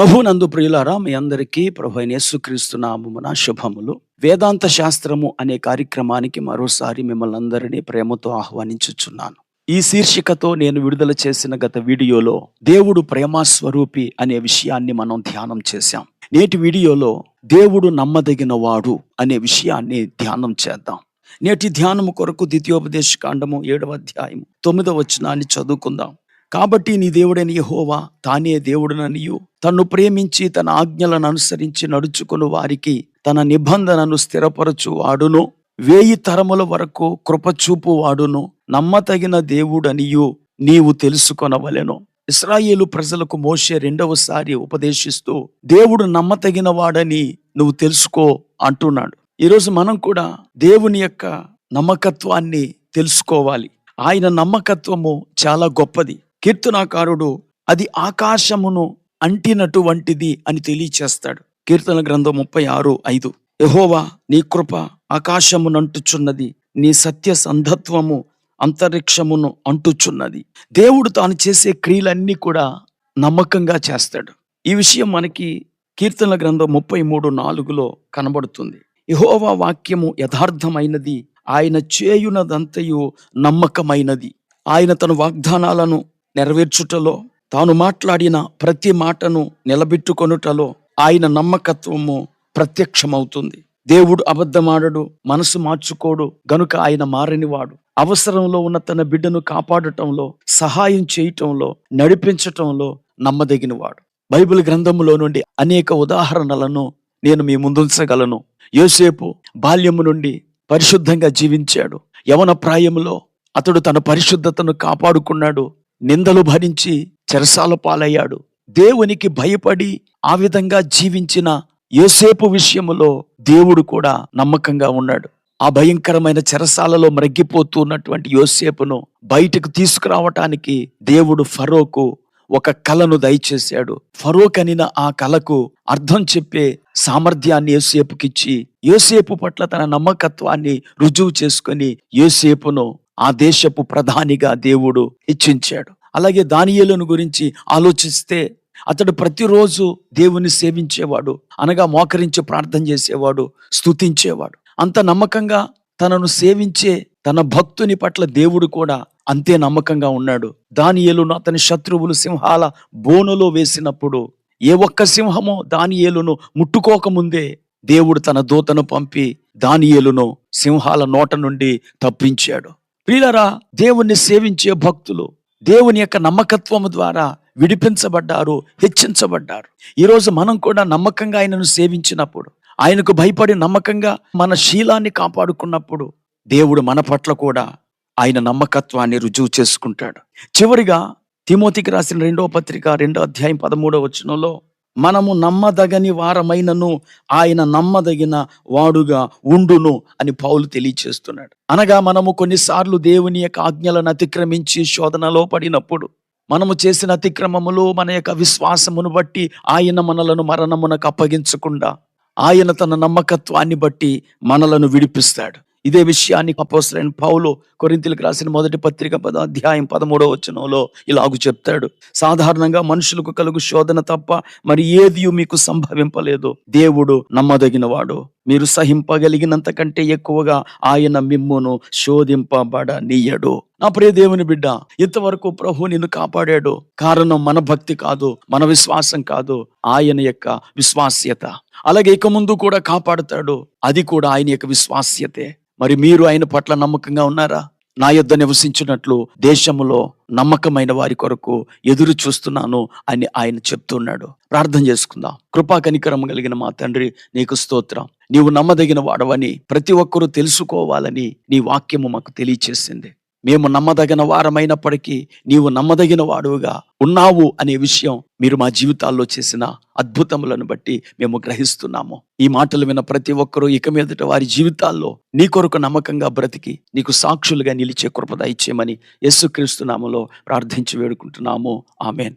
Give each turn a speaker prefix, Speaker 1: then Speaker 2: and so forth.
Speaker 1: ప్రభునందు ప్రియులారా మీ అందరికీ ప్రభు అయిన యేసుక్రీస్తు నామమున శుభములు. వేదాంత శాస్త్రము అనే కార్యక్రమానికి మరోసారి మిమ్మల్ని అందరినీ ప్రేమతో ఆహ్వానించుచున్నాను. ఈ శీర్షికతో నేను విడుదల చేసిన గత వీడియోలో దేవుడు ప్రేమ స్వరూపి అనే విషయాన్ని మనం ధ్యానం చేశాం. నేటి వీడియోలో దేవుడు నమ్మదగిన వాడు అనే విషయాన్ని ధ్యానం చేద్దాం. నేటి ధ్యానము కొరకు ద్వితీయోపదేశ కాండము ఏడవ అధ్యాయం తొమ్మిదవ వచనాన్ని చదువుకుందాం. కాబట్టి నీ దేవుడని యహోవా తానే దేవుడుననియు. తన్ను ప్రేమించి తన ఆజ్ఞలను అనుసరించి నడుచుకుని వారికి తన నిబంధనను స్థిరపరచు వాడును. వేయి తరముల వరకు కృపచూపు వాడును. నమ్మతగిన దేవుడనియు నీవు తెలుసుకొనవలెను. ఇస్రాయేలు ప్రజలకు మోషే రెండవసారి ఉపదేశిస్తూ దేవుడు నమ్మతగిన వాడని నువ్వు తెలుసుకో అంటున్నాడు. ఈరోజు మనం కూడా దేవుని యొక్క నమ్మకత్వాన్ని తెలుసుకోవాలి. ఆయన నమ్మకత్వము చాలా గొప్పది. కీర్తనాకారుడు అది ఆకాశమును అంటినటువంటిది అని తెలియచేస్తాడు. కీర్తన గ్రంథం ముప్పై ఆరు ఐదు. యహోవా నీ కృప ఆకాశమునంటుచున్నది నీ సత్య సంధత్వము అంతరిక్షమును అంటుచున్నది. దేవుడు తాను చేసే క్రియలన్నీ కూడా నమ్మకంగా చేస్తాడు. ఈ విషయం మనకి కీర్తన గ్రంథం ముప్పై మూడు నాలుగులో కనబడుతుంది. యహోవా వాక్యము యథార్థమైనది ఆయన చేయునదంతయు నమ్మకమైనది. ఆయన తన వాగ్దానాలను నెరవేర్చుటలో తాను మాట్లాడిన ప్రతి మాటను నిలబెట్టుకొనుటలో ఆయన నమ్మకత్వము ప్రత్యక్షమవుతుంది. దేవుడు అబద్ధమాడడు మనసు మార్చుకోడు గనుక ఆయన మారనివాడు. అవసరంలో ఉన్న తన బిడ్డను కాపాడటంలో సహాయం చేయటంలో నడిపించటంలో నమ్మదగినవాడు. బైబిల్ గ్రంథములో నుండి అనేక ఉదాహరణలను నేను మీ ముందుంచగలను. యోసేపు బాల్యము నుండి పరిశుద్ధంగా జీవించాడు. యవన ప్రాయములో అతడు తన పరిశుద్ధతను కాపాడుకున్నాడు. నిందలు భరించి చెరసాల పాలయ్యాడు. దేవునికి భయపడి ఆ విధంగా జీవించిన యోసేపు విషయములో దేవుడు కూడా నమ్మకంగా ఉన్నాడు. ఆ భయంకరమైన చెరసాలలో మ్రగ్గిపోతున్నటువంటి యోసేపును బయటకు తీసుకురావటానికి దేవుడు ఫరోకు ఒక కళను దయచేశాడు. ఫరో కనిన ఆ కళకు అర్థం చెప్పే సామర్థ్యాన్ని యోసేపుకిచ్చి యోసేపు పట్ల తన నమ్మకత్వాన్ని రుజువు చేసుకొని యోసేపును ఆ దేశపు ప్రధానిగా దేవుడు ఇచ్చించాడు. అలాగే దానియేలను గురించి ఆలోచిస్తే అతడు ప్రతిరోజు దేవుని సేవించేవాడు అనగా మోకరించి ప్రార్థన చేసేవాడు స్తుతించేవాడు. అంత నమ్మకంగా తనను సేవించే తన భక్తుని పట్ల దేవుడు కూడా అంతే నమ్మకంగా ఉన్నాడు. దానియేలును అతని శత్రువులు సింహాల బోనులో వేసినప్పుడు ఏ ఒక్క సింహమో దానియేలును ముట్టుకోకముందే దేవుడు తన దూతను పంపి దానియేలును సింహాల నోట నుండి తప్పించాడు. ప్రియులరా దేవుణ్ణి సేవించే భక్తులు దేవుని యొక్క నమ్మకత్వము ద్వారా విడిపించబడ్డారు హెచ్చించబడ్డారు. ఈరోజు మనం కూడా నమ్మకంగా ఆయనను సేవించినప్పుడు ఆయనకు భయపడి నమ్మకంగా మన శీలాన్ని కాపాడుకున్నప్పుడు దేవుడు మన పట్ల కూడా ఆయన నమ్మకత్వాన్ని రుజువు చేసుకుంటాడు. చివరిగా తిమోతికి రాసిన రెండవ పత్రిక రెండో అధ్యాయం పదమూడవ వచనంలో మనము నమ్మదగని వారమైనను ఆయన నమ్మదగిన వాడుగా ఉండును అని పౌలు తెలియచేస్తున్నాడు. అనగా మనము కొన్నిసార్లు దేవుని యొక్క ఆజ్ఞలను అతిక్రమించి శోధనలో పడినప్పుడు మనము చేసిన అతిక్రమములు మన యొక్క విశ్వాసమును బట్టి ఆయన మనలను మరణమునకు అప్పగించకుండా ఆయన తన నమ్మకత్వాన్ని బట్టి మనలను విడిపిస్తాడు. ఇదే విషయాన్ని అపోసరైన పౌలు కొరింతలకు రాసిన మొదటి పత్రిక పద అధ్యాయం పదమూడవ వచనంలో ఇలాగు చెప్తాడు. సాధారణంగా మనుషులకు కలుగు శోధన తప్ప మరి ఏది మీకు సంభవింపలేదు. దేవుడు నమ్మదగినవాడు. మీరు సహింపగలిగినంత కంటే ఎక్కువగా ఆయన మిమ్మును శోధింపబడనీయడు. నా ప్రియ దేవుని బిడ్డ ఇంతవరకు ప్రభు నిన్ను కాపాడాడు. కారణం మన భక్తి కాదు మన విశ్వాసం కాదు ఆయన యొక్క విశ్వాస్యత. అలాగే ఇక ముందు కూడా కాపాడుతాడు. అది కూడా ఆయన యొక్క విశ్వాస్యతే. మరి మీరు ఆయన పట్ల నమ్మకంగా ఉన్నారా? నా యొద్ద నివసించినట్లు దేశములో నమ్మకమైన వారి కొరకు ఎదురు చూస్తున్నాను అని ఆయన చెప్తున్నాడు. ప్రార్థన చేసుకుందాం. కృపా కనికరం కలిగిన మా తండ్రి నీకు స్తోత్రం. నీవు నమ్మదగిన వాడవని ప్రతి ఒక్కరూ తెలుసుకోవాలని నీ వాక్యము మాకు తెలియచేసింది. మేము నమ్మదగిన వారమైనప్పటికీ నీవు నమ్మదగిన వాడుగా ఉన్నావు అనే విషయం మీరు మా జీవితాల్లో చేసిన అద్భుతములను బట్టి మేము గ్రహిస్తున్నాము. ఈ మాటలు విన్న ప్రతి ఒక్కరూ ఇక మీదట వారి జీవితాల్లో నీ కొరకు నమ్మకంగా బ్రతికి నీకు సాక్షులుగా నిలిచే కృపద ఇచ్చేయమని యేసుక్రీస్తు నామలో ప్రార్థించి వేడుకుంటున్నాము. ఆమెన్.